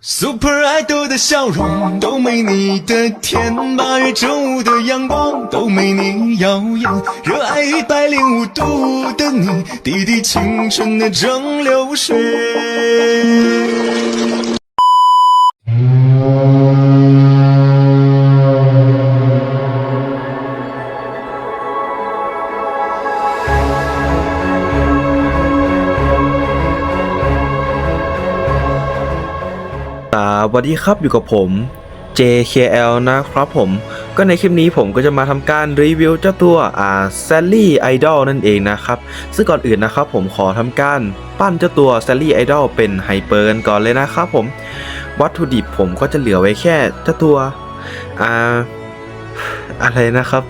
Super Idol 的笑容都没你的甜，八月正午的阳光都没你耀眼，热爱一百零五度的你，滴滴青春的蒸馏水。 วัสดีครับอยู่กับผม JKL นะครับผม ก็ในคลิปนี้ผมก็จะมาทำการรีวิวเจ้าตัวอ่า Sally Idol นั่นเองนะครับ ซึ่งก่อนอื่นนะครับผมขอทำการปั้นเจ้าตัว Sally Idol เป็นไฮเปอร์กันก่อนเลยนะครับผม วัตถุดิบผมก็จะเหลือไว้แค่เจ้าตัวอ่าอะไรนะครับ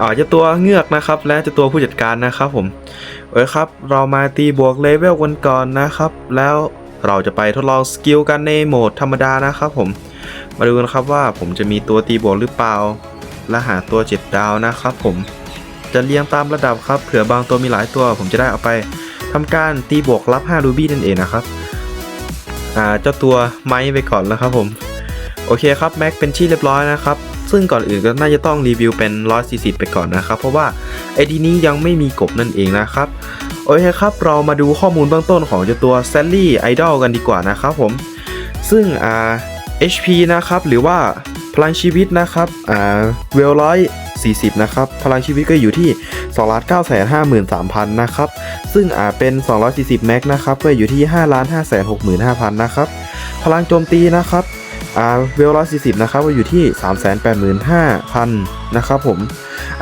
อ่าเจ้าตัวเงือกนะครับ และเจ้าตัวผู้จัดการนะครับผม เอ้ยครับ เรามาตีบวกเลเวลกันก่อนนะครับ แล้ว เราจะไปทดลองสกิลกันในโหมดธรรมดานะครับผม มาดูกันครับว่าผมจะมีตัวตีบวกหรือเปล่า และหาตัว7ดาวนะครับผม จะเรียงตามระดับครับ เผื่อบางตัวมีหลายตัว ผมจะได้เอาไปทำการตีบวกรับ5รูบี้นั่นเองนะครับ อ่าเจ้าตัวไม้ไปก่อนแล้วครับผม โอเคครับแม็กเป็นที่เรียบร้อยนะครับซึ่งก่อนอื่นก็น่าจะต้องรีวิวเป็น 140 ไปก่อนนะครับ เพราะว่าไอดีนี้ยังไม่มีกบนั่นเองนะครับ โอเคครับ เรามาดูข้อมูลเบื้องต้นของเจ้าตัว Sally Idol กันดีกว่านะครับผม ซึ่งอ่า HP นะครับ หรือว่าพลังชีวิตนะครับอ่าเวลร้อย40 นะครับ พลังชีวิตก็อยู่ที่ 2 9 5 3 0 0 0 นะครับ ซึ่งอ่าเป็น 240 แม็กนะครับ ก็อยู่ที่ 5 5 6 5 0 0 0 นะครับ พลังโจมตีนะครับอ่าเวลร้อย40 นะครับ ก็อยู่ที่ 3 8 5 0 0 0 นะครับผม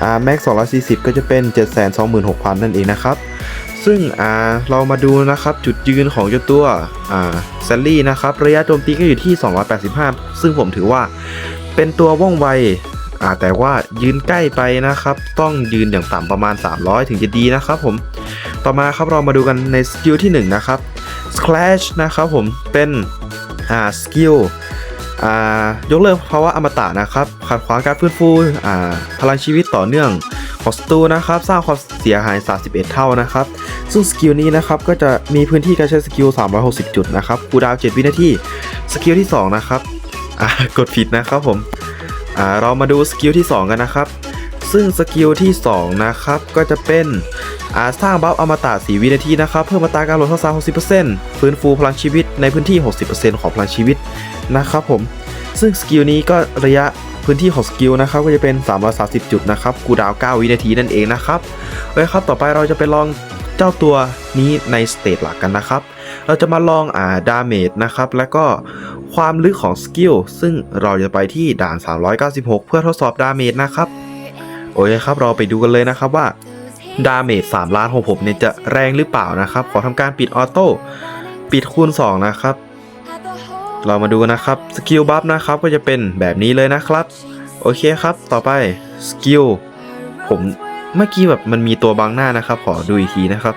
อ่าแม็ก240 ก็จะเป็น 7 2 6 0 0 0 นั่นเองนะครับ ซึ่งอ่าเรามาดูนะครับจุดยืนของเจ้าตัวอ่าแซลลี่นะครับระยะโจมตีก็อยู่ที่ 285 ซึ่งผมถือว่าเป็นตัวว่องไวอ่าแต่ว่ายืนใกล้ไปนะครับ ต้องยืนอย่างต่ำประมาณ 300 ถึงจะดีนะครับผมต่อมาครับเรามาดูกันในสกิลที่ 1 นะครับ Splash นะครับผมเป็นอ่าสกิล ยกเลิกภาวะอมตะนะครับขัดขวางการฟื้นฟูพลังชีวิตต่อเนื่องของศัตรูนะครับ สร้างความเสียหาย 31 เท่านะครับ ซึ่งสกิลนี้นะครับก็จะมีพื้นที่การใช้สกิล 360 จุดนะครับคูดาว 7 วินาที สกิลที่ 2 นะครับกดผิดนะครับผมเรามาดูสกิลที่ 2 กันนะครับ ซึ่งสกิลที่ 2 นะครับ ก็จะเป็นอาสร้างบัฟอมตะ4วินาทีนะครับ เพิ่มอัตราการโหลดทักษะ60%ฟื้นฟูพลังชีวิตในพื้นที่ 60%ของพลังชีวิตนะครับผม ซึ่งสกิลนี้ก็ระยะพื้นที่ของสกิลนะครับก็จะเป็น 330 จุดนะครับ กูดาว 9 วินาทีนั่นเองนะครับโอเคครับต่อไปเราจะไปลองเจ้าตัวนี้ในสเตจหลักกันนะครับ เราจะมาลองอ่าดาเมจนะครับ แล้วก็ความลึกของสกิลซึ่งเราจะไปที่ด่าน 396 เพื่อทดสอบดาเมจนะครับ โอเคครับเราไปดูกันเลยนะครับว่าดาเมจ3ล้านของผมเนี่ยจะแรงหรือเปล่านะครับ ขอทำการปิดออโต้ปิดคูณ 2 นะครับ เรามาดูนะครับสกิลบัฟนะครับก็จะเป็นแบบนี้เลยนะครับ โอเคครับ ต่อไปสกิลผมเมื่อกี้แบบมันมีตัวบังหน้านะครับ ขอดูอีกทีนะครับ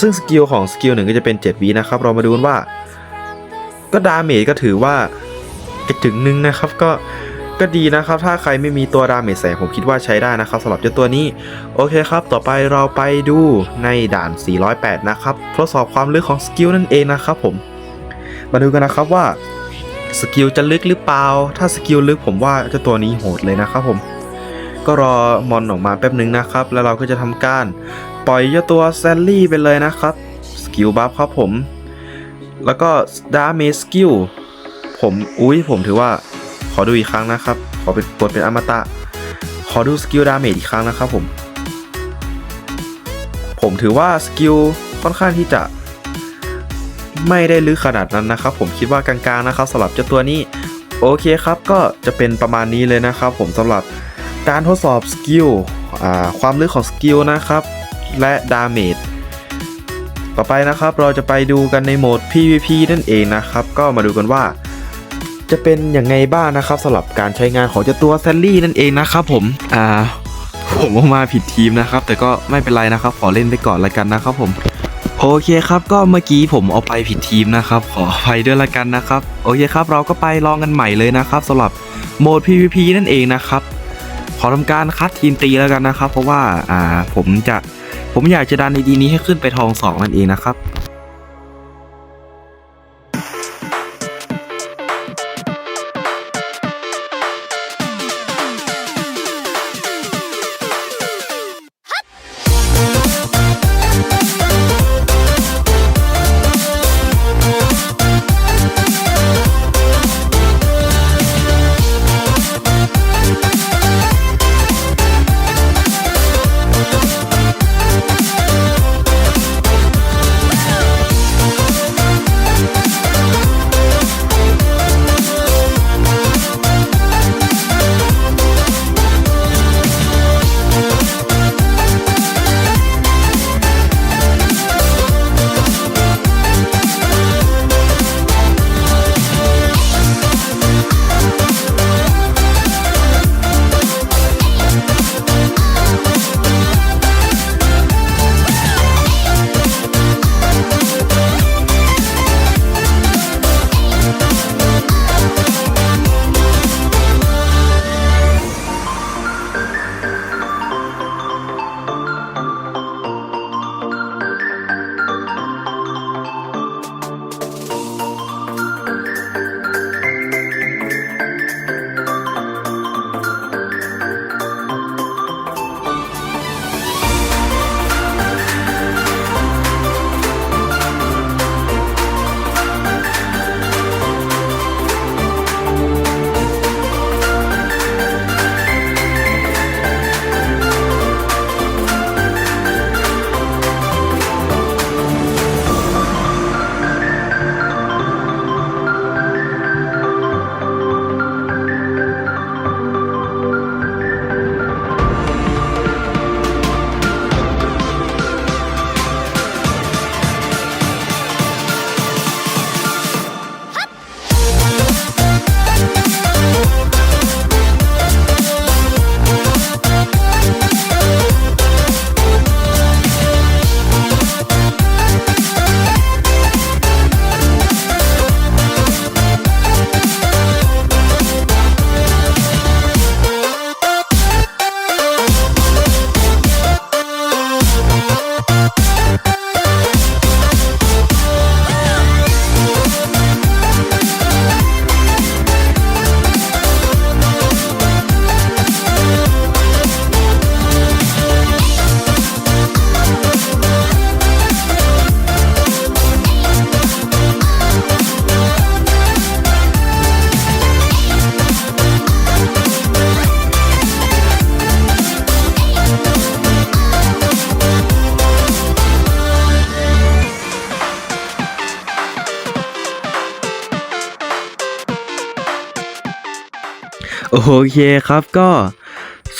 ซึ่งสกิลของสกิลหนึ่งก็จะเป็น7วินะครับ เรามาดูว่า ก็ดาเมจก็ถือว่ากระจึงหนึ่งนะครับ ก็ ก็ดีนะครับ ถ้าใครไม่มีตัวดาเมจแสงผมคิดว่าใช้ได้นะครับสำหรับเจ้าตัวนี้ โอเคครับ ต่อไปเราไปดูในด่าน 408 นะครับ ทดสอบความลึกของสกิลนั่นเองนะครับผม มาดูกันนะครับว่าสกิลจะลึกหรือเปล่า ถ้าสกิลลึกผมว่าเจ้าตัวนี้โหดเลยนะครับผม ก็รอมอนออกมาแป๊บหนึ่งนะครับ แล้วเราก็จะทำการปล่อยเจ้าตัวแซลลี่ไปเลยนะครับ สกิลบัฟครับผม แล้วก็ดาเมจสกิลผม อุ้ยผมถือว่า อดูอีกครั้งนะครับ ขอเป็นกดเป็นอมตะ ขอดูสกิลดาเมจอีกครั้งนะครับผม ผมถือว่าสกิลค่อนข้างที่จะไม่ได้ลึกขนาดนั้นนะครับ ผมคิดว่ากลางๆนะครับสำหรับเจ้าตัวนี้ โอเคครับก็จะเป็นประมาณนี้เลยนะครับ ผมสำหรับการทดสอบสกิลความลึกของสกิลนะครับ และดาเมจต่อไปนะครับเราจะไปดูกันในโหมด PVP นั่นเองนะครับ ก็มาดูกันว่า จะเป็นยังไงบ้างนะครับสำหรับการใช้งานของเจ้าตัวแซลลี่นั่นเองนะครับผมอ่าผมว่ามาผิดทีมนะครับ แต่ก็ไม่เป็นไรนะครับ ขอเล่นไปก่อนละกันนะครับผมโอเคครับก็เมื่อกี้ผมเอาไปผิดทีมนะครับ ขออภัยด้วยละกันนะครับ โอเคครับ เราก็ไปลองกันใหม่เลยนะครับสำหรับโหมด PVP นั่นเองนะครับ ขอทำการคัดทีมตีแล้วกันนะครับ เพราะว่าอ่าผมจะผมอยากจะดันในดีนี้ให้ขึ้นไปทองสองนั่นเองนะครับ โอเคครับก็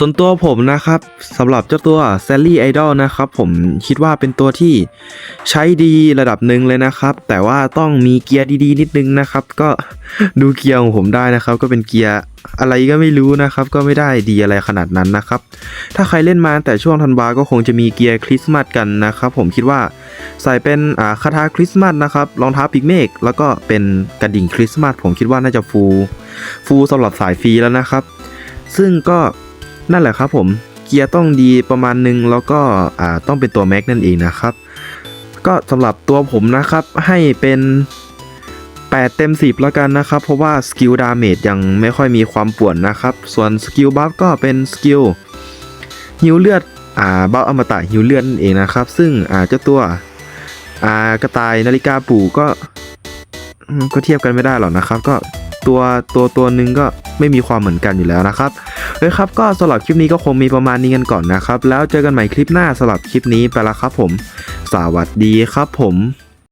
ส่วนตัวผมนะครับสำหรับเจ้าตัว Sally Idol นะครับผมคิดว่าเป็นตัวที่ใช้ดีระดับหนึ่งเลยนะครับ แต่ว่าต้องมีเกียร์ดีๆ นิดนึงนะครับ ก็ดูเกียร์ของผมได้นะครับ ก็เป็นเกียร์อะไรก็ไม่รู้นะครับ ก็ไม่ได้ดีอะไรขนาดนั้นนะครับ ถ้าใครเล่นมาแต่ช่วงธันวาก็คงจะมีเกียร์คริสต์มาสกันนะครับ ผมคิดว่าใส่เป็นอ่าคาถาคริสต์มาสนะครับรองเท้าปีกเมฆแล้วก็เป็นกระดิ่งคริสต์มาสผมคิดว่าน่าจะฟูลฟูลสำหรับสายฟรีแล้วนะครับ ซึ่งก็ นั่นแหละครับผมเกียร์ต้องดีประมาณหนึงแล้วก็อ่าต้องเป็นตัวแม็กนั่นเองนะครับ ก็สำหรับตัวผมนะครับให้เป็น 8 เต็ม 10 แล้วกันนะครับ เพราะว่าสกิลดาเมจยังไม่ค่อยมีความป่วนนะครับ ส่วนสกิลบัฟก็เป็นสกิลฮิวเลือดอ่าบัฟอมตะฮิวเลือดนั่นเองนะครับ ซึ่งอ่าเจ้าตัวอ่ากระต่ายนาฬิกาปู่ก็ก็เทียบกันไม่ได้หรอกนะครับ ก็ตัวตัวตัวหนึ่งก็ไม่มีความเหมือนกันอยู่แล้วนะครับ เฮ้ยครับก็สำหรับคลิปนี้ก็คงมีประมาณนี้กันก่อนนะครับ แล้วเจอกันใหม่คลิปหน้าสำหรับคลิปนี้ไปละครับผม สวัสดีครับผม